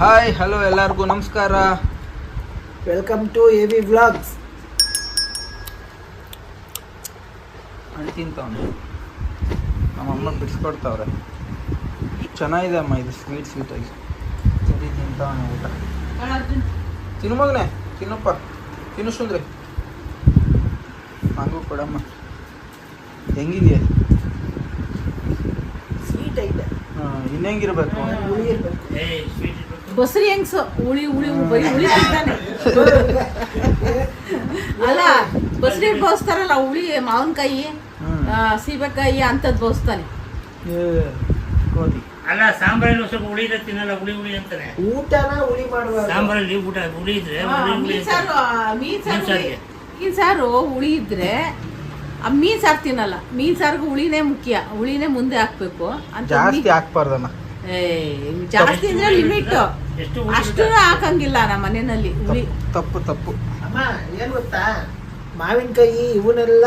Hi hello ಎಲ್ಲರಿಗೂ ನಮಸ್ಕಾರ. Welcome to A V vlogs ಹಣ್ಣು ತಿಂತವನು. ನಮ್ಮಮ್ಮ ಬಿಡಿಸ್ಕೊಡ್ತಾವ್ರೆ. ಚೆನ್ನಾಗಿದೆ ಅಮ್ಮ ಇದು ಸ್ವೀಟ್ ಸ್ವೀಟ್ ಆಗಿ. ಸರಿ ತಿಂತವನೆ ಊಟ. ತಿನ್ನು ಮಗನೆ ತಿನ್ನಪ್ಪ. ತಿನ್ನು ಸುಂದ್ರಿ ಹಂಗೂ ಕೊಡಮ್ಮ. ಹೆಂಗಿದೆಯಾ? ಸ್ವೀಟ್ ಐತೆ. ಹಾಂ ಇನ್ನೆಂಗಿರ್ಬೇಕು ಸ್ವೀಟ್ ಇರ್ಬೇಕು ಬಸ್ರಿ ಹೆಂಗ್ಸು ಉಳಿ ಉಳಿ ಬರೀ ಹುಳಿ ತಿಂತಾನೆ ಅಲ್ಲ ಬಸರಿ ಬೋಸ್ತಾರಲ್ಲ ಉಳಿ ಮಾವಿನಕಾಯಿ ಸೀಬೆಕಾಯಿ ಅಂತದ್ ಬೋಸ್ತಾನೆ. ಅಲ್ಲ ಸಾಂಬಾರಲ್ಲಿ ಸ್ವಲ್ಪ ಹುಳಿ ಇದ್ರೆ ತಿನ್ನಲ್ಲ ಉಳಿ ಉಳಿ ಅಂತಾನೆ ಊಟನ ಉಳಿ ಮಾಡುವ ಸಾಂಬಾರಲ್ಲಿ ಊಟ ಉಳಿ ಇದ್ರೆ ಆ, ಹುಳಿ ಹುಳಿ ಮೀನ್ ಸಾರು ಉಳಿ ಮೀನ್ ಸಾರು ಮೀನ್ ಸಾರಿಗೆ. ಮೀನ್ ಸಾರು ಹುಳಿ ಇದ್ರೆ ಆ ಮೀನ್ ಸಾರು ತಿನ್ನಲ್ಲ. ಮೀನ್ ಸಾರಿಗೆ ಉಳಿನೇ ಮುಖ್ಯ. ಉಳಿನೇ ಮುಂದೆ ಹಾಕ್ಬೇಕು. ಅಂತ ಜಾಸ್ತಿ ಹಾಕ್ಬಾರ್ದಣ್ಣ. ಏ, ಜಾಸ್ತಿ ಅಂದ್ರೆ ಲಿಮಿಟ್ ಅಷ್ಟು ಹಾಕಂಗಿಲ್ಲ ನಮ್ಮ ಮನೆಯಲ್ಲಿ. ಹುಳಿ ತಪ್ಪು ತಪ್ಪು. ಅಮ್ಮ ಏನ್ ಗೊತ್ತಾ? ಮಾವಿನಕಾಯಿ ಇವನ್ನೆಲ್ಲ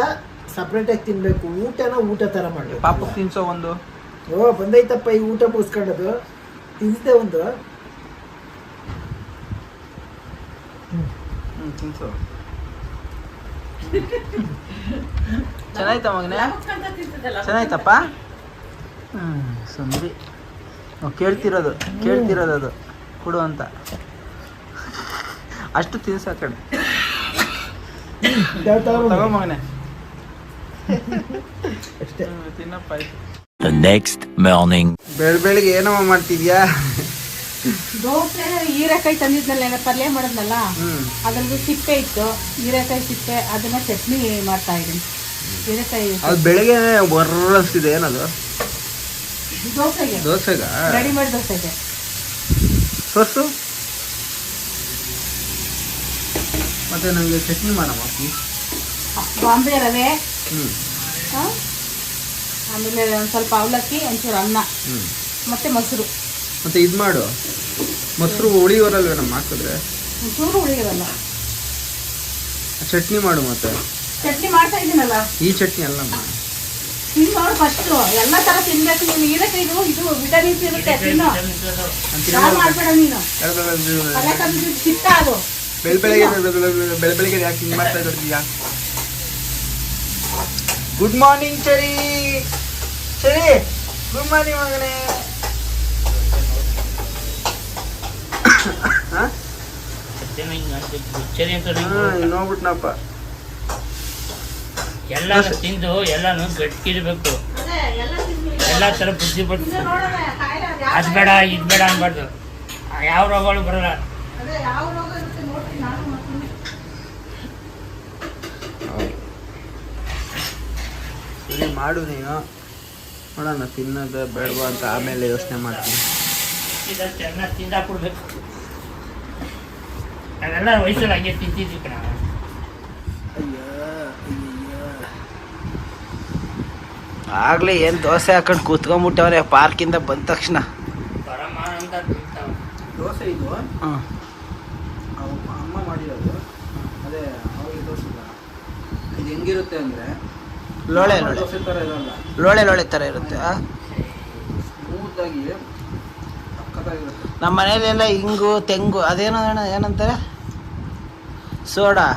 ಸಪ್ರೇಟ್ ಆಗಿ ತಿನ್ಬೇಕು. ಊಟನ ಊಟ ತರ ಮಾಡ್ಬೇಕು. ಪಾಪ ತಿನ್ಸೋ ಒಂದು? ಓ ಬಂದೈತಪ್ಪ ಈ ಊಟ ಮುಗಿಸ್ಕೊಂಡದು. ತಿನ್ನಿಸ್ದೆ ಒಂದು. ಹ್ಞೂ ತಿನ್ಸೋ. ಚೆನ್ನಾಯ್ತಾ ಮಗನೇ? ಚೆನ್ನಾಯ್ತಪ್ಪ? ಹ್ಞೂ ಸಂದಿ ಕೇಳ್ತಿರೋದು ಕೇಳ್ತಿರೋದು ಅದು. ಕೊಡು ಅಂತ. ಅಷ್ಟು ತಿನ್ಸ ಕಡೆ. ಮಗನೆ. ಅಷ್ಟೇ. ತಿನ್ನಪ್ಪ ಆಯ್ತು. ಬೆಳ ಬೆಳಿಗ್ಗೆ ಏನಮ್ಮ ಮಾಡ್ತಿದ್ಯಾ? ದೋಸೆ ಹೀರೆಕಾಯಿ ತಂದಿದ್ನಲ್ಲ ಏನೋ ಪಲ್ಯ ಮಾಡಿದ್ನಲ್ಲ ಅದ್ರದ್ದು ಸಿಪ್ಪೆ ಇತ್ತು. ಹೀರೆಕಾಯಿ ಸಿಪ್ಪೆ ಅದನ್ನ ಚಟ್ನಿ ಮಾಡ್ತಾ ಇದ್ದೀನಿ. ಹೀರೆಕಾಯಿ ಅದು ಬೆಳಿಗ್ಗೆ ಬರ್ರಸ್ತಿದೆ ಏನದು? ದೋಸೆಗೆ. ದೋಸೆಗ? ರೆಡಿಮೇಡ್ ದೋಸೆಗೆ. ತೋರ್ಸು ಮತ್ತೆ ನನಗೆ ಚಟ್ನಿ ಮಾಡಮ್ಮ ಬಾಂಬೆ ರವೆ. ಹ್ಞೂ ಆಮೇಲೆ ಒಂದು ಸ್ವಲ್ಪ ಅವಲಕ್ಕಿ ಒಂಚೂರು ಅನ್ನ. ಮತ್ತೆ ಮೊಸರು. ಮತ್ತೆ ಇದು ಮಾಡು. ಮೊಸರು ಉಳಿಯೋರಲ್ವೇನಮ್ಮ ಹಾಕಿದ್ರೆ ಒಂಚೂರು ಉಳಿಯೋದಲ್ಲ ಚಟ್ನಿ ಮಾಡು ಮತ್ತೆ. ಚಟ್ನಿ ಮಾಡ್ತಾ ಇದ್ದೀನಲ್ಲ. ಈ ಚಟ್ನಿ ಅಲ್ಲಮ್ಮ ತಿನ್ ಫಸ್ಟ್ ಫಸ್ಟು ಎಲ್ಲ ತರ ತಿನ್ಬೇಕು ನೀನು. ಇದಕ್ಕೆ ಇದು ವಿಟಮಿನ್ಸ್ ಇರುತ್ತೆ ತಿನ್ನು. ಮಾಡ್ಬೇಡ ನೀನು. ಚಿತ್ತ ಅದು ಬೆಳ ಬೆಳಗ್ಗೆ ಬೆಳ ಬೆಳಗ್ಗೆ ಯಾಕೆ ಹಿಂಗೆ ಮಾಡ್ತಾ ಇದ್ದೀಯಾ ಗುಡ್ ಮಾರ್ನಿಂಗ್ ಚರಿ ಚರಿ ಗುಡ್ ಮಾರ್ನಿಂಗ್ ಮಗನೇ. ನೋಡ್ಬಿಟ್ನಪ್ಪ. ಎಲ್ಲಾನು ತಿಂದು ಎಲ್ಲಾನು ಗಟ್ಟಿರ್ಬೇಕು ಅದೇ ಎಲ್ಲ ಥರ ಎಲ್ಲಾ ತರ ಬುದ್ಧಿ ಬರ್ತದೆ ಅದು ಬೇಡ ಇದು ಬೇಡ ಅನ್ಬಾರ್ದು. ಯಾವ ರೋಗಗಳು ಬರಲ್ಲ. ಅದೇ ಯಾವ ರೋಗ ಇರುತ್ತೆ ನೋಡ್ತೀನಿ ನಾನು ಮಾಡ್ತೀನಿ ಸರಿ ಮಾಡು ನೀನು. ನೋಡೋಣ ತಿನ್ನೋದು ಬೇಡವಾ ಅಂತ ಆಮೇಲೆ ಯೋಚನೆ ಮಾಡ್ತೀನಿ. ಇದ ಚೆನ್ನಾಗಿ ತಿಂದಾಕ್ಬಿಡ್ಬೇಕು. ಅದೆಲ್ಲ ವಯಸ್ಸಲ್ಲಿ ಹಂಗೆ ತಿಂತಿದ್ವಿ ಕಣ ಆಗ್ಲೇ ಏನ್ ದೋಸೆ ಹಾಕೊಂಡು ಕೂತ್ಕೊಂಡ್ಬಿಟ್ಟವ್ರೆ ಪಾರ್ಕಿಂದ ಬಂದ ತಕ್ಷಣ. ದೋಸೆ ಇದು. ಅವ್ ಅಮ್ಮ ಮಾಡಿರೋದು. ಅದೇ ಅವಾಗ ದೋಸೆ ಇದು ಹೆಂಗಿರುತ್ತೆ ಅಂದ್ರೆ ಲೋಳೆ ಲೋಳೆ. ದೋಸೆ ಥರ ಇರಲ್ಲ. ಲೋಳೆ ಲೋಳೆ ತರ ಇರುತ್ತೆ ಸ್ಮೂತಾಗಿ ನಮ್ಮ ಮನೇಲೆಲ್ಲ ಹಿಂಗು ತೆಂಗು ಅದೇನೋ ಏನಂತಾರೆ? ಸೋಡಾ.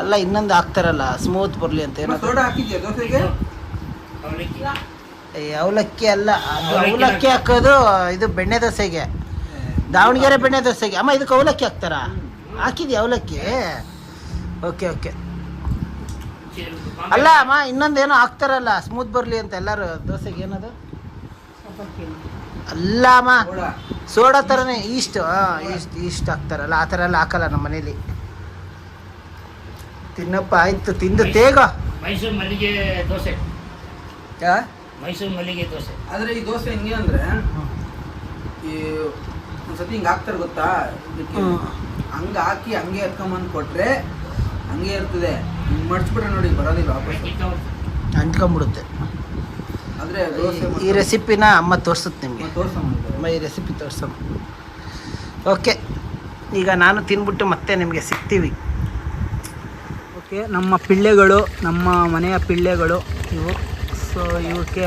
ಅಲ್ಲ ಇನ್ನೊಂದು ಹಾಕ್ತಾರಲ್ಲ ಸ್ಮೂತ್ ಬರ್ಲಿ ಅಂತ ಏನೋ ಸೋಡಾ ಹಾಕಿದ್ಯಾ ದೋಸೆಗೆ? ಏ, ಅವಲಕ್ಕಿ ಅಲ್ಲ ಅದು ಅವಲಕ್ಕಿ ಅವಲಕ್ಕಿ ಹಾಕೋದು ಇದು ಬೆಣ್ಣೆ ದೋಸೆಗೆ. ದಾವಣಗೆರೆ ಬೆಣ್ಣೆ ದೋಸೆಗೆ. ಅಮ್ಮ ಇದಕ್ಕೆ ಅವಲಕ್ಕಿ ಹಾಕ್ತಾರಾ? ಹಾಕಿದ್ಯಾ ಅವಲಕ್ಕಿ? Okay okay. ಅಲ್ಲ ಅಮ್ಮ ಇನ್ನೊಂದೇನೋ ಹಾಕ್ತಾರಲ್ಲ ಸ್ಮೂತ್ ಬರಲಿ ಅಂತ ಎಲ್ಲರೂ ದೋಸೆಗೆ ಏನದು? ಅಲ್ಲ ಅಮ್ಮ ಸೋಡಾ. ಸೋಡಾ ಥರನೇ ಈಸ್ಟ್ ಈಸ್ಟ್ ಈಸ್ಟ್ ಹಾಕ್ತಾರಲ್ಲ ಆ ಥರ ಎಲ್ಲ ಹಾಕಲ್ಲ ನಮ್ಮ ಮನೇಲಿ. ತಿನ್ನಪ್ಪ ಆಯ್ತು ತಿಂದು ತೇಗ. ಮೈಸೂರು ಮಲ್ಲಿಗೆ ದೋಸೆ. ಮೈಸೂರು ಮಲ್ಲಿಗೆ ದೋಸೆ. ಆದ್ರೆ ಈ ದೋಸೆ ಹೆಂಗೆ ಅಂದ್ರೆ ಈ ಒಂದ್ಸತಿ ಹಿಂಗೆ ಹಾಕ್ತಾರೆ ಗೊತ್ತಾ? ಇದಕ್ಕೆ ಹಂಗೆ ಹಂಗ ಹಾಕಿ ಹಂಗೆ ಎತ್ಕೊಂಬಂದ್ ಕೊಟ್ರೆ ಹಂಗೆ ಇರ್ತದೆ. ಹಿಂಗ್ ಮಡ್ಚ್ಬಿಟ್ರೆ ನೋಡಿ ಬರೋದಿಲ್ಲ ವಾಪಸ್ ಅಂಟ್ಕೊಂಬಿಡುತ್ತೆ ಆದ್ರೆ ದೋಸೆ ಈ ರೆಸಿಪಿನ ಅಮ್ಮ ತೋರ್ಸುತ್ತೆ ನಿಮಗೆ. ತೋರ್ಸಮ್ಮ ಅಮ್ಮ ಈ ರೆಸಿಪಿ ತೋರ್ಸಮ್ಮ ಓಕೆ. ಈಗ ನಾನು ತಿನ್ಬಿಟ್ಟು ಮತ್ತೆ ನಿಮಗೆ ಸಿಗ್ತೀವಿ. ಓಕೆ ನಮ್ಮ ಪಿಳ್ಳೆಗಳು ನಮ್ಮ ಮನೆಯ ಪಿಳ್ಳೆಗಳು ಇವು. ಸೊ ಇವಕ್ಕೆ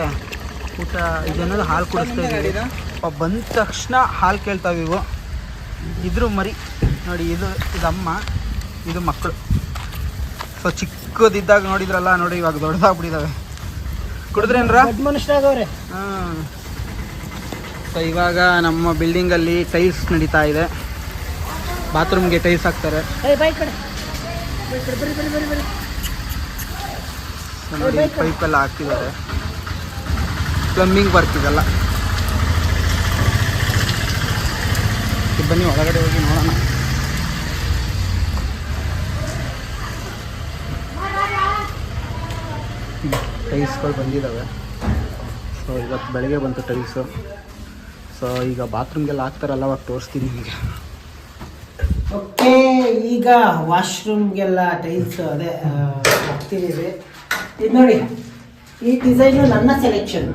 ಊಟ ಇದನ್ನೆಲ್ಲ ಹಾಲು ಕುಡಿಸ್ತಾ ಇದ್ದೀವಿ. ಬಂದ ತಕ್ಷಣ ಹಾಲು ಕೇಳ್ತಾವೆ ಇವು. ಇದ್ರ ಮರಿ ನೋಡಿ ಇದು ಇದಮ್ಮ ಇದು ಮಕ್ಕಳು ಸೊ ಚಿಕ್ಕದಿದ್ದಾಗ ನೋಡಿದ್ರಲ್ಲ ನೋಡಿ ಇವಾಗ ದೊಡ್ಡದಾಗ್ಬಿಟ್ಟಿದ್ದಾವೆ ಕುಡಿದ್ರೇನ್ರ ಮನುಷ್ಯರಾಗವ್ರೆ ಹಾಂ. ಸೊ ಇವಾಗ ನಮ್ಮ ಬಿಲ್ಡಿಂಗಲ್ಲಿ ಟೈಲ್ಸ್ ನಡೀತಾ ಇದೆ. ಬಾತ್ರೂಮ್ಗೆ ಟೈಲ್ಸ್ ಹಾಕ್ತಾರೆ ಏ ಬೈ ಕಡೆ ಬೈ ಕಡೆ ಬರಿ ಬರಿ ಬರಿ ಬರಿ ನೋಡಿ ಪೈಪೆಲ್ಲ ಹಾಕ್ತಿದ್ದಾರೆ ಪ್ಲಂಬಿಂಗ್ ವರ್ಕ್ ಇದೆಲ್ಲ. ಬನ್ನಿ, ಒಳಗಡೆ ಹೋಗಿ ನೋಡೋಣ. ಟೈಲ್ಸ್ಗಳು ಬಂದಿದ್ದಾವೆ ಸೊ ಇವತ್ತು ಬೆಳಗ್ಗೆ ಬಂತು ಟೈಲ್ಸು ಸೊ ಈಗ ಬಾತ್ರೂಮ್ಗೆಲ್ಲ ಹಾಕ್ತಾರಲ್ಲ, ಅವಾಗ ತೋರಿಸ್ತೀನಿ ನಿಮಗೆ. ಓಕೆ, ಈಗ ವಾಶ್ರೂಮ್ಗೆಲ್ಲ ಟೈಲ್ಸ್ ಅದೇ ಹಾಕ್ತಿದ್ದೀವಿ. ಇದು ನೋಡಿ ಈ ಡಿಸೈನು ನನ್ನ ಸೆಲೆಕ್ಷನ್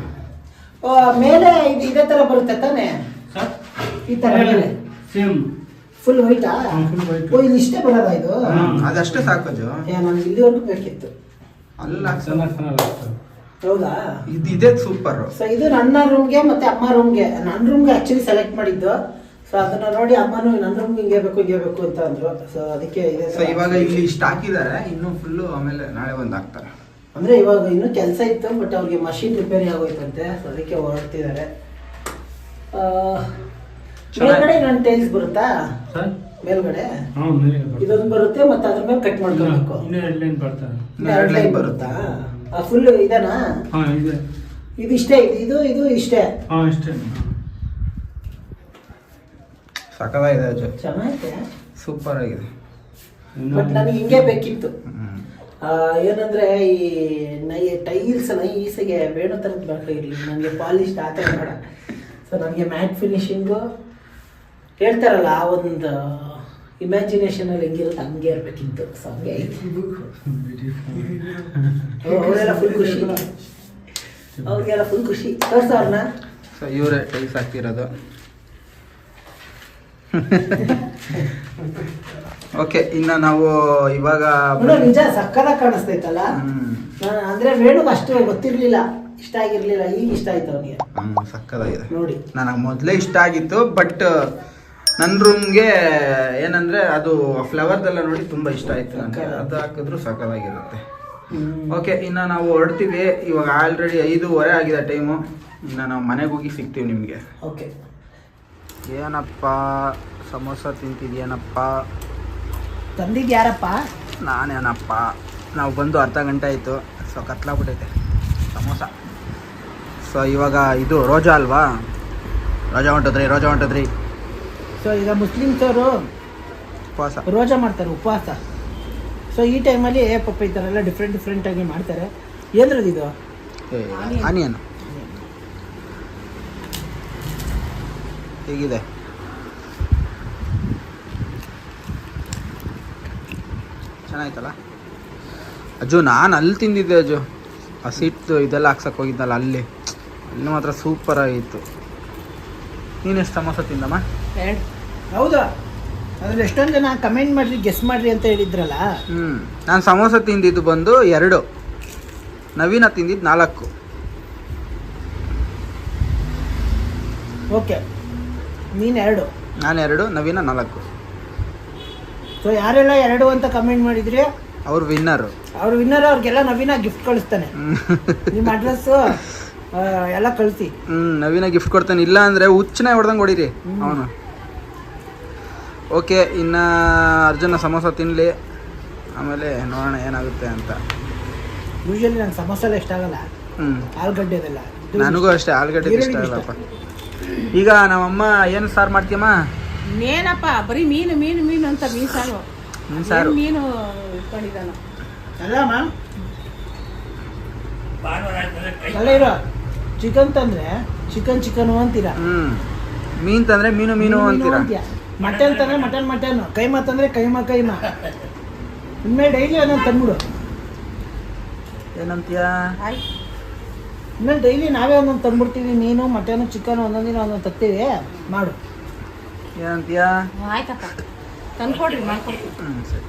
ಮೇಲೆ ಇದು ಇದೇ ಥರ ಬರುತ್ತೆ ತಾನೇ? ಈ ಥರ ಮೇಲೆ ಸೇಮ್ ಫುಲ್ ವೈಟಾ. ಓ ಇಲ್ಲಿ ಇಷ್ಟೇ ಬರೋದ ಇದು? ಅದಷ್ಟೇ ಸಾಕೋದು ಏ ನನಗೆ ಇಲ್ಲಿವರೆಗೂ ಬೇಕಿತ್ತು. ಅಲ್ಲ. ಹೌದಾ? ಇದು ಇದೇ ಸೂಪರ್ ಸೊ ಇದು ನನ್ನ ರೂಮ್ಗೆ ಮತ್ತೆ ಅಮ್ಮ ರೂಮ್ಗೆ ನನ್ನ ರೂಮ್ಗೆ ಆಕ್ಚುಲಿ ಸೆಲೆಕ್ಟ್ ಮಾಡಿದ್ದು. ಸೊ ಅದನ್ನ ನೋಡಿ ಅಮ್ಮನು ನನ್ನ ರೂಮ್ಗೆ ಹಿಂಗೆ ಬೇಕು ಹಿಂಗೆ ಬೇಕು ಅಂತ ಅಂದ್ರು. ಸೊ ಅದಕ್ಕೆ ಇದೆ ಸೊ ಇವಾಗ ಇಲ್ಲಿ ಇಷ್ಟ ಹಾಕಿದ್ದಾರೆ. ಇನ್ನೂ ಫುಲ್ಲು ಆಮೇಲೆ ನಾಳೆ ಒಂದು ಹಾಕ್ತಾರೆ. ಅಂದ್ರೆ ಇವಾಗ ಇನ್ನು ಕೆಲಸ ಇತ್ತು ಬಟ್ ಅವ್ರಿಗೆ ಮಷಿನ್ ರಿಪೇರಿ ಆಗೋಯ್ತಂತೆ ಸೊ ಅದಕ್ಕೆ ಹೊರಡ್ತಿದ್ದಾರೆ. ಆ, ಮೇಲ್ಗಡೆ ನನ್ನ ಟೈಲ್ಸ್ ಬರುತ್ತಾ? ಮೇಲ್ಗಡೆ? ಇದೊಂದು ಬರುತ್ತೆ ಮತ್ತೆ ಅದ್ರ ಮೇಲೆ ಕಟ್ ಮಾಡ್ಕೊಬೇಕು. ಇನ್ನೂ ಎರಡು ಲೈನ್ ಬರುತ್ತಾ? ಫುಲ್ ಇದನಾ? ಹಾಂ ಇದೆ. ಇದು ಇಷ್ಟೇ ಇದು ಇದು ಇದು ಇಷ್ಟೇ? ಹಾಂ ಇಷ್ಟೇ. ಸಕಲಾಗಿದೆ ಅಜ್ಜು ಚೆನ್ನಾಗಿದೆ. ಸೂಪರ್ ಆಗಿದೆ. ಬಟ್ ನನಗೆ ಹಿಂಗೆ ಬೇಕಿತ್ತು. ಏನಂದ್ರೆ ಈ ನೈ ಟೈಲ್ಸ್ ನೈಸಿಗೆ ಬೇಡ ಥರದ್ದು ಬೇಕಾಗಿರಲಿ ನನಗೆ ಪಾಲಿಶ್ ಆ ಥರ ಬೇಡ. ಸೊ ನನಗೆ ಮ್ಯಾಟ್ ಫಿನಿಶಿಂಗು ಹೇಳ್ತಾರಲ್ಲ ಆ ಒಂದು ಇಮ್ಯಾಜಿನೇಷನಲ್ಲಿ ಹೆಂಗಿರುತ್ತೆ ಹಂಗೆ ಇರಬೇಕಿತ್ತು. ಸೊ ಹಂಗೆ ಅವರೆಲ್ಲ ಫುಲ್ ಖುಷಿ. ಅವ್ರಿಗೆಲ್ಲ ಫುಲ್ ಖುಷಿ. ತೋರ್ಸ ಅವ್ರನ್ನ. ಸೊ ಇವರೇ ಟೈಲ್ಸ್ ಹಾಕ್ತಿರೋದು ಓಕೆ ಇನ್ನ ನಾವು ಇವಾಗ ನಿಜ ಸಕ್ಕದ ಕಾಣಿಸ್ತೈತಲ್ಲ? ಅಂದ್ರೆ ರೇಣು ಅಷ್ಟು ಗೊತ್ತಿರ್ಲಿಲ್ಲ. ಇಷ್ಟ ಆಗಿರ್ಲಿಲ್ಲ ಈಗ ಇಷ್ಟ ಆಯ್ತು ಅವನಿಗೆ. ಹ್ಮ್, ಸಕ್ಕದಾಗಿದೆ ನೋಡಿ. ನನಗೆ ಮೊದಲೇ ಇಷ್ಟ ಆಗಿತ್ತು ಬಟ್ ನನ್ನ ರೂಮ್ಗೆ ಏನಂದ್ರೆ ಅದು ಫ್ಲವರ್ದೆಲ್ಲ ನೋಡಿ ತುಂಬಾ ಇಷ್ಟ ಆಯ್ತು ನನಗೆ ಅದು ಹಾಕಿದ್ರು ಸಕ್ಕದಾಗಿರುತ್ತೆ ಓಕೆ ಇನ್ನು ನಾವು ಹೊರಡ್ತೀವಿ. ಇವಾಗ ಆಲ್ರೆಡಿ ಐದೂವರೆ ಆಗಿದೆ ಟೈಮು ಇನ್ನು ನಾವು ಮನೆಗೆ ಹೋಗಿ ಸಿಗ್ತೀವಿ ನಿಮಗೆ. ಓಕೆ ಏನಪ್ಪ ಸಮೋಸ ತಿಂತಿದ್ಯೇನಪ್ಪ? ತಂದಿದ್ಯಾರಪ್ಪ? ನಾನೇನಪ್ಪ? ನಾವು ಬಂದು ಅರ್ಧ ಗಂಟೆ ಆಯಿತು. ಸೊ ಕತ್ಲಾಗ್ಬಿಟ್ಟೈತೆ ಸಮೋಸ. ಸೊ ಇವಾಗ ಇದು ರೋಜಾ ಅಲ್ವಾ? ರೋಜಾ ಹೊಂಟದ್ರಿ ರೋಜಾ ಹೊಂಟದ್ರಿ. ಸೊ ಈಗ ಮುಸ್ಲಿಮ್ಸ್ ಅವರು ಉಪವಾಸ. ರೋಜಾ ಮಾಡ್ತಾರೆ ಉಪವಾಸ. ಸೊ ಈ ಟೈಮಲ್ಲಿ ಪಾಪ ಈ ಥರ ಎಲ್ಲ ಡಿಫ್ರೆಂಟ್ ಡಿಫ್ರೆಂಟಾಗಿ ಮಾಡ್ತಾರೆ. ಏನ್ರದ್ದು ಇದು? ಆನಿಯನ್. ಹೇಗಿದೆ? ಚೆನ್ನಾಯ್ತಲ್ಲ? ಅಜ್ಜು ನಾನು ಅಲ್ಲಿ ತಿಂದಿದ್ದೆ ಅಜ್ಜು. ಹಸಿಟ್ಟು ಇದೆಲ್ಲ ಹಾಕ್ಸಕ್ಕೆ ಹೋಗಿದ್ದಲ್ಲ ಅಲ್ಲಿ. ಅಲ್ಲಿ ಮಾತ್ರ ಸೂಪರ್ ಆಗಿತ್ತು. ಎಷ್ಟು ಸಮೋಸ ತಿಂದಮ್ಮ? ಹೌದಾ? ಅದ್ರಲ್ಲಿ ಎಷ್ಟೊಂದು ಜನ ಕಮೆಂಟ್ ಮಾಡ್ರಿ ಗೆಸ್ ಮಾಡ್ರಿ ಅಂತ ಹೇಳಿದ್ರಲ್ಲ? ಹ್ಞೂ ನಾನು ಸಮೋಸ ತಿಂದಿದ್ದು ಬಂದು ಎರಡು. ನವೀನ ತಿಂದಿದ್ದು ನಾಲ್ಕು. ಓಕೆ ನೀನು ಎರಡು. ನಾನು ಎರಡು ನವೀನ ನಾಲ್ಕು. ಸೊ ಯಾರೆಲ್ಲ ಎರಡು ಅಂತ ಕಮೆಂಟ್ ಮಾಡಿದ್ರಿ? ಅವ್ರು ವಿನ್ನರು ಅವ್ರ ವಿನ್ನರ್ ಅವ್ರಿಗೆಲ್ಲ ನವೀನ ಗಿಫ್ಟ್ ಕಳಿಸ್ತಾನೆ. ನಿಮ್ಮ ಅಡ್ರೆಸ್ಸು ಎಲ್ಲ ಕಳಿಸಿ. ಹ್ಞೂ ನವೀನ ಗಿಫ್ಟ್ ಕೊಡ್ತಾನೆ. ಇಲ್ಲ ಅಂದರೆ ಹುಚ್ಚನೇ ಹೊಡೆದಂಗೆ ಹೊಡೀರಿ ಅವನು. ಓಕೆ ಇನ್ನು ಅರ್ಜುನ ಸಮೋಸ ತಿನ್ನಲಿ ಆಮೇಲೆ ನೋಡೋಣ ಏನಾಗುತ್ತೆ ಅಂತ. ಯೂಶಲಿ ನಂಗೆ ಸಮೋಸ ಎಲ್ಲ ಇಷ್ಟ ಆಗಲ್ಲ. ಹ್ಞೂ ಆಲೂಗಡ್ಡೆದೆಲ್ಲ ಇದು ನನಗೂ ಅಷ್ಟೇ ಆಲೂಗಡ್ಡೆ ಇಷ್ಟ. ಆಗಲ್ಲಪ್ಪ. ಈಗ ನಮ್ಮಮ್ಮ ಏನು ಸಾರು ಮಾಡ್ತೀಯಮ್ಮ? ಇನ್ನೇನಪ್ಪ ಬರೀ ಮೀನು ಮೀನು ಮೀನು ಅಂತ ಮೀನು ಸಾರು. ಮೀನು ಸಾರು. ಮೀನು ಇಟ್ಕೊಂಡಿದ್ದಾನ ಅಲ್ಲಮ್ಮ. ಅಲ್ಲ ಇರೋ. ಚಿಕನ್ ತಂದ್ರೆ ಚಿಕನ್ ಚಿಕನ್ ಅಂತೀರಾ? ಮೀನ್ ತಂದ್ರೆ ಮೀನು ಮೀನು ಅಂತೀರಾ? ಮಟನ್ ತಂದ್ರೆ ಮಟನ್ ಮಟನ್. ಕೈಮಾ ತಂದ್ರೆ ಕೈಮಾ ಕೈಮಾ. ಇನ್ಮೇಲೆ ಡೈಲಿ ಅದನ್ನ ತಂದ್ಬಿಡು. ಏನಂತೀಯ? ಇನ್ಮೇಲೆ ಡೈಲಿ ನಾವೇ ಒಂದೊಂದು ತಂದ್ಬಿಡ್ತೀವಿ ಮೀನು ಮಟನ್ ಚಿಕನ್ ಒಂದೊಂದು ದಿನ ಒಂದೊಂದು ತರ್ತೀವಿ ಮಾಡು. ಏನಂತೀಯ? ಆಯ್ತಪ್ಪ. ತಂದ್ಕೊಡ್ರಿ ಮಾಡ್ಕೊಡ್ತೀವಿ ಹ್ಞೂ ಸರಿ.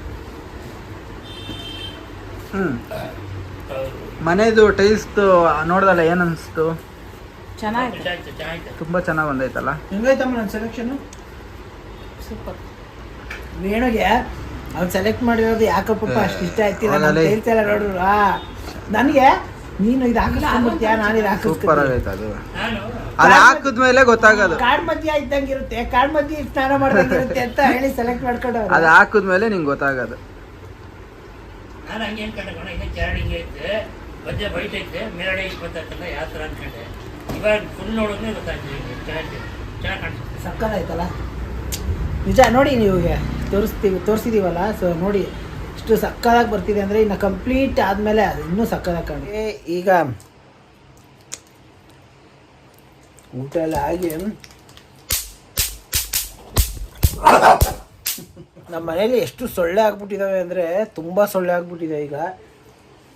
ಹ್ಞೂ ಮನೆದು ಟೈಲ್ಸ್ದು ನೋಡ್ದಲ್ಲ ಏನು ಅನಿಸ್ತು? ಚೆನ್ನಾಯ್ತು ತುಂಬ ಚೆನ್ನಾಗಿ ಬಂದೈತಲ್ಲ? ಹೆಂಗೈತಮ್ಮ ನನ್ನ ಸೆಲೆಕ್ಷನ್ ಸೂಪರ್ ವೇಣುಗೆ ಅವ್ನು ಸೆಲೆಕ್ಟ್ ಮಾಡಿರೋದು ಯಾಕಪ್ಪ ಅಷ್ಟು ಇಷ್ಟ ಆಯ್ತಿಲ್ಲ ನಾನು? ಹೇಳ್ತಿಲ್ಲ ನೋಡ್ರು ಆ ನನಗೆ ನೀನು ಇದು ಹಾಕಿಸ್ಕೊಂಡ್ಬಿಡ್ತೀಯ ನಾನು ಇದು ಸೂಪರ್ ಆಗೈತೆ ಅದು. ಅದು ಹಾಕಿದ್ಮೇಲೆ ಗೊತ್ತಾಗೋದು. ಕಾಡ್ ಮಧ್ಯ ಇದ್ದಂಗಿರುತ್ತೆ. ಕಾಡ್ ಮಧ್ಯ ಸ್ನಾನ ಮಾಡ್ದಂಗಿರುತ್ತೆ ಅಂತ ಹೇಳಿ ಸೆಲೆಕ್ಟ್ ಮಾಡ್ಕೊಂಡು ಅದು ಹಾಕಿದ್ಮೇಲೆ ನಿಂಗೆ ಗೊತ್ತಾಗೋದು. ನಾನು ಹಂಗೆ ಅನ್ಕೊಂಡೆ ಐತೆ ಮಧ್ಯೆ ಬೈಟ್ ಯಾವ ಥರ ಅನ್ಕೊಂಡೆ. ಇವಾಗ ಫುಲ್ ನೋಡಿದ್ರೆ ಗೊತ್ತಾಗ್ತದೆ ಹಿಂಗೆ ಚೆನ್ನಾಗಿ ಚೆನ್ನಾಗಿ ಕಾಣಿಸುತ್ತೆ ಸಕ್ಕತ್ತಾಯ್ತಲ್ಲ? ನಿಜ ನೋಡಿ ನೀವು ತೋರಿಸ್ತೀವಿ ತೋರಿಸಿದೀವಲ್ಲ ಸೊ ನೋಡಿ. ಇಷ್ಟು ಸಕ್ಕದಾಗಿ ಬರ್ತಿದೆ ಅಂದರೆ ಇನ್ನು ಕಂಪ್ಲೀಟ್ ಆದಮೇಲೆ ಅದು ಇನ್ನೂ ಸಕ್ಕದಾಗಿ ಕಾಣುತ್ತೆ. ಈಗ ಊಟ ಎಲ್ಲ ಆಗಿ ನಮ್ಮ ಮನೇಲಿ ಎಷ್ಟು ಸೊಳ್ಳೆ ಆಗ್ಬಿಟ್ಟಿದ್ದಾವೆ ಅಂದರೆ ತುಂಬ ಸೊಳ್ಳೆ ಆಗ್ಬಿಟ್ಟಿದೆ ಈಗ.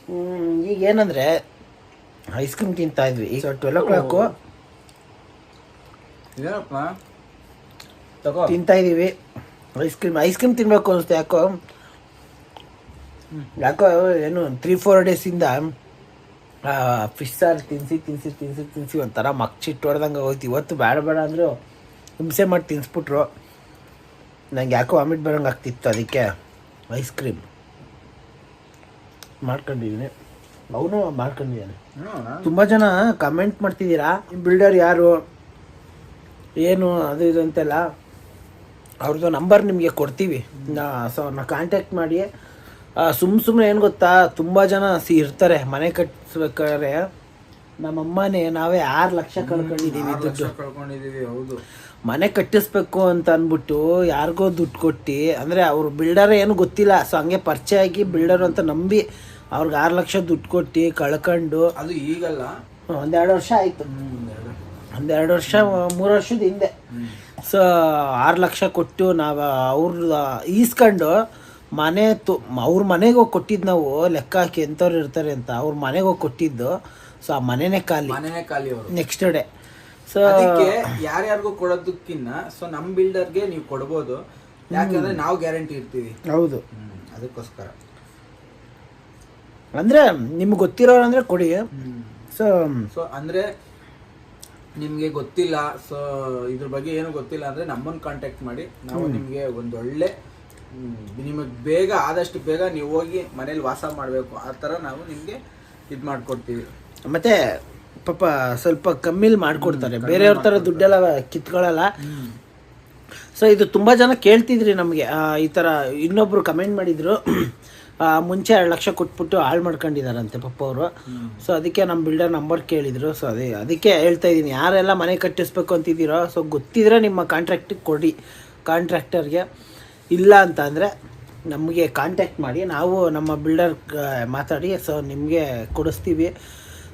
ಹ್ಮ್, ಈಗ ಏನಂದರೆ ಐಸ್ ಕ್ರೀಮ್ ತಿಂತಾ ಇದ್ವಿ. ಈಗ ಟ್ವೆಲ್ ಓ ಕ್ಲಾಕು ತಗೋ. ತಿಂತಾ ಇದ್ದೀವಿ ಐಸ್ ಕ್ರೀಮ್ ಐಸ್ ಕ್ರೀಮ್ ತಿನ್ಬೇಕು ಅನಿಸುತ್ತೆ ಯಾಕೋ? ಯಾಕೋ ಏನು ತ್ರೀ ಫೋರ್ ಡೇಸಿಂದ ಫಿಶ್ ಸಾರು ತಿನ್ಸಿ ತಿನ್ಸಿ ತಿನ್ಸಿ ತಿನ್ಸಿ ಒಂಥರ ಮಕ್ಚಿಟ್ಟು ಹೊಡೆದಂಗೆ ಹೋಯ್ತು. ಇವತ್ತು ಬೇಡ ಬೇಡ ಅಂದರು ಹಿಂಸೆ ಮಾಡಿ ತಿನ್ಸ್ಬಿಟ್ರು. ನಂಗೆ ಯಾಕೋ ವಾಮಿಟ್ ಬರೋಂಗೆ ಆಗ್ತಿತ್ತು ಅದಕ್ಕೆ ಐಸ್ ಕ್ರೀಮ್ ಮಾಡ್ಕೊಂಡಿದ್ದೀನಿ ಅವನು ಮಾಡ್ಕೊಂಡಿದ್ದಾನೆ ತುಂಬ ಜನ ಕಮೆಂಟ್ ಮಾಡ್ತಿದ್ದೀರಾ? ಬಿಲ್ಡರ್ ಯಾರು? ಏನು? ಅದು ಇದು ಅಂತೆಲ್ಲ. ಅವ್ರದ್ದು ನಂಬರ್ ನಿಮಗೆ ಕೊಡ್ತೀವಿ. ಸೊ ಅವ್ರನ್ನ ಕಾಂಟ್ಯಾಕ್ಟ್ ಮಾಡಿ ಸುಮ್ಮ ಸುಮ್ಮನೆ ಏನು ಗೊತ್ತಾ? ತುಂಬ ಜನ ಸಿ ಇರ್ತಾರೆ ಮನೆ ಕಟ್ಟಿಸ್ಬೇಕಾದ್ರೆ ನಮ್ಮಮ್ಮನೇ ನಾವೇ ಆರು ಲಕ್ಷ ಕಳ್ಕೊಂಡಿದ್ದೀವಿ ದುಡ್ಡು. ಕಳ್ಕೊಂಡಿದೀವಿ ಹೌದು. ಮನೆ ಕಟ್ಟಿಸ್ಬೇಕು ಅಂತ ಅಂದ್ಬಿಟ್ಟು ಯಾರಿಗೋ ದುಡ್ಡು ಕೊಟ್ಟು ಅಂದರೆ ಅವ್ರು ಬಿಲ್ಡರ್ ಏನು ಗೊತ್ತಿಲ್ಲ ಸೊ ಹಂಗೆ ಪರಿಚಯ ಆಗಿ ಬಿಲ್ಡರ್ ಅಂತ ನಂಬಿ ಅವ್ರಿಗೆ ಆರು ಲಕ್ಷ ದುಡ್ಡು ಕೊಟ್ಟು ಕಳ್ಕೊಂಡು. ಅದು ಈಗಲ್ಲ. ಒಂದೆರಡು ವರ್ಷ ಆಯಿತು. ಒಂದೆರಡು. ವರ್ಷ ಮೂರು ವರ್ಷದ ಹಿಂದೆ. ಸೊ ಆರು ಲಕ್ಷ ಕೊಟ್ಟು ನಾವು ಅವ್ರ ಈಸ್ಕೊಂಡು ಮನೆ ತು ಅವ್ರ ಮನೆಗೆ ಹೋಗಿ ಕೊಟ್ಟಿದ್ದು ನಾವು ಲೆಕ್ಕ ಹಾಕಿ ಎಂಥವ್ರು ಇರ್ತಾರೆ ಅಂತ ಅವ್ರ ಮನೆಗೆ ಹೋಗಿ ಕೊಟ್ಟಿದ್ದು. ಸೊ ಆ ಮನೆನೇ ಖಾಲಿ. ಮನೆನೇ ಖಾಲಿ ಅವರು ನೆಕ್ಸ್ಟ್ ಡೇ ಸೊ ಅದಕ್ಕೆ ಯಾರ್ಯಾರಿಗೂ ಕೊಡೋದಕ್ಕಿನ್ನ ಸೊ ನಮ್ ಬಿಲ್ಡರ್ಗೆ ನೀವು ಕೊಡ್ಬೋದು. ಯಾಕಂದ್ರೆ ನಾವು ಗ್ಯಾರಂಟಿ ಇರ್ತೀವಿ. ಹೌದು. ಅದಕ್ಕೋಸ್ಕರ. ಅಂದ್ರೆ ನಿಮ್ಗೆ ಗೊತ್ತಿರೋರು ಅಂದ್ರೆ ಕೊಡಿ. ಸೊ ಸೊ ಅಂದ್ರೆ ನಿಮ್ಗೆ ಗೊತ್ತಿಲ್ಲ. ಸೊ ಇದ್ರ ಬಗ್ಗೆ ಏನು ಗೊತ್ತಿಲ್ಲ ಅಂದ್ರೆ ನಮ್ಮನ್ನ ಕಾಂಟ್ಯಾಕ್ಟ್ ಮಾಡಿ. ನಾವು ನಿಮ್ಗೆ ಒಂದೊಳ್ಳೆ ನಿಮಗೆ ಬೇಗ ಆದಷ್ಟು ಬೇಗ ನೀವು ಹೋಗಿ ಮನೇಲಿ ವಾಸ ಮಾಡಬೇಕು. ಆ ಥರ ನಾವು ನಿಮಗೆ ಇದು ಮಾಡಿಕೊಡ್ತೀವಿ. ಮತ್ತೆ ಪಾಪ ಸ್ವಲ್ಪ ಕಮ್ಮಿಲಿ ಮಾಡಿಕೊಡ್ತಾರೆ. ಬೇರೆಯವ್ರ ಥರ ದುಡ್ಡೆಲ್ಲ ಕಿತ್ಕೊಳ್ಳಲ್ಲ ಸೊ ಇದು ತುಂಬ ಜನ ಕೇಳ್ತಿದ್ರಿ ನಮಗೆ. ಈ ಥರ ಇನ್ನೊಬ್ಬರು ಕಮೆಂಟ್ ಮಾಡಿದರು ಮುಂಚೆ ಎರಡು ಲಕ್ಷ ಕೊಟ್ಬಿಟ್ಟು ಹಾಳು ಮಾಡ್ಕೊಂಡಿದಾರಂತೆ ಪಪ್ಪ ಅವರು. ಸೊ ಅದಕ್ಕೆ ನಮ್ಮ ಬಿಲ್ಡರ್ ನಂಬರ್ ಕೇಳಿದರು. ಸೊ ಅದೇ ಅದಕ್ಕೆ ಹೇಳ್ತಾ ಇದ್ದೀನಿ ಯಾರೆಲ್ಲ ಮನೆ ಕಟ್ಟಿಸ್ಬೇಕು ಅಂತಿದ್ದೀರೋ ಸೊ ಗೊತ್ತಿದ್ರೆ ನಿಮ್ಮ ಕಾಂಟ್ರಾಕ್ಟಿಗೆ ಕೊಡಿ. ಕಾಂಟ್ರಾಕ್ಟರ್ಗೆ ಇಲ್ಲ ಅಂತ ಅಂದರೆ ನಮಗೆ ಕಾಂಟ್ಯಾಕ್ಟ್ ಮಾಡಿ ನಾವು ನಮ್ಮ ಬಿಲ್ಡರ್ ಮಾತಾಡಿ ಸೊ ನಿಮಗೆ ಕೊಡಿಸ್ತೀವಿ.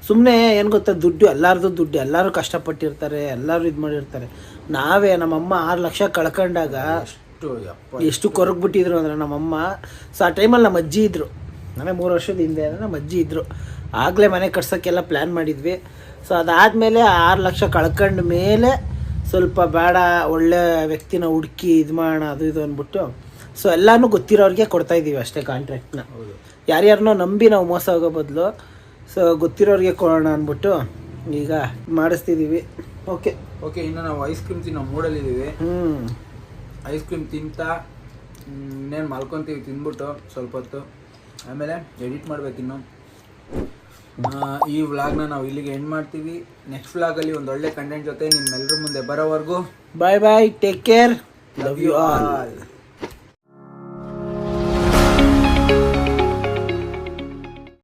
ಸುಮ್ಮನೆ ಏನು ಗೊತ್ತಾ ದುಡ್ಡು ಎಲ್ಲರದು ದುಡ್ಡು ಎಲ್ಲರೂ ಕಷ್ಟಪಟ್ಟಿರ್ತಾರೆ ಎಲ್ಲರೂ ಇದು ಮಾಡಿರ್ತಾರೆ. ನಾವೇ ನಮ್ಮಮ್ಮ ಆರು ಲಕ್ಷ ಕಳ್ಕೊಂಡಾಗ ಎಷ್ಟು ಕೊರಗ್ಬಿಟ್ಟಿದ್ರು ಅಂದರೆ ನಮ್ಮಮ್ಮ ಸೊ ಆ ಟೈಮಲ್ಲಿ ನಮ್ಮ ಅಜ್ಜಿ ಇದ್ದರು ಅಂದರೆ ಮೂರು ವರ್ಷದ ಹಿಂದೆ ಅಂದರೆ ನಮ್ಮ ಅಜ್ಜಿ ಇದ್ದರು ಆಗಲೇ ಮನೆ ಕಟ್ಸೋಕ್ಕೆಲ್ಲ ಪ್ಲ್ಯಾನ್ ಮಾಡಿದ್ವಿ. ಸೊ ಅದಾದಮೇಲೆ ಆರು ಲಕ್ಷ ಕಳ್ಕೊಂಡ ಮೇಲೆ ಸ್ವಲ್ಪ ಬೇಡ ಒಳ್ಳೆ ವ್ಯಕ್ತಿನ ಹುಡುಕಿ ಇದು ಮಾಡೋಣ ಅದು ಇದು ಅಂದ್ಬಿಟ್ಟು. ಸೊ ಎಲ್ಲನೂ ಗೊತ್ತಿರೋರಿಗೆ ಕೊಡ್ತಾ ಇದ್ದೀವಿ ಅಷ್ಟೇ ಕಾಂಟ್ರಾಕ್ಟ್ನ ಯಾರ್ಯಾರನ್ನೋ ನಂಬಿ ನಾವು ಮೋಸ ಹೋಗೋ ಬದಲು ಸೊ ಗೊತ್ತಿರೋರಿಗೆ ಕೊಡೋಣ ಅಂದ್ಬಿಟ್ಟು ಈಗ ಮಾಡಿಸ್ತಿದ್ದೀವಿ ಓಕೆ ಓಕೆ ಇನ್ನು ನಾವು ಐಸ್ ಕ್ರೀಮ್ ತಿನ್ನೋ ಮೂಡಲ್ಲಿದ್ದೀವಿ ಹ್ಞೂ ಐಸ್ ಕ್ರೀಮ್ ತಿಂತಾ ಇನ್ನೇನು ಮಲ್ಕೊತೀವಿ ತಿಂದ್ಬಿಟ್ಟು ಸ್ವಲ್ಪ ಹೊತ್ತು. ಆಮೇಲೆ ಎಡಿಟ್ ಮಾಡ್ಬೇಕಿನ್ನು ಈ ವ್ಲಾಗ್ನ ನಾವು ಇಲ್ಲಿಗೆ ಎಂಡ್ ಮಾಡ್ತೀವಿ. ನೆಕ್ಸ್ಟ್ ವ್ಲಾಗಲ್ಲಿ ಒಂದು ಒಳ್ಳೆ ಕಂಟೆಂಟ್ ಜೊತೆ ನಿಮ್ಮೆಲ್ಲರ ಮುಂದೆ ಬರೋವರೆಗೂ. Bye bye take care love you all all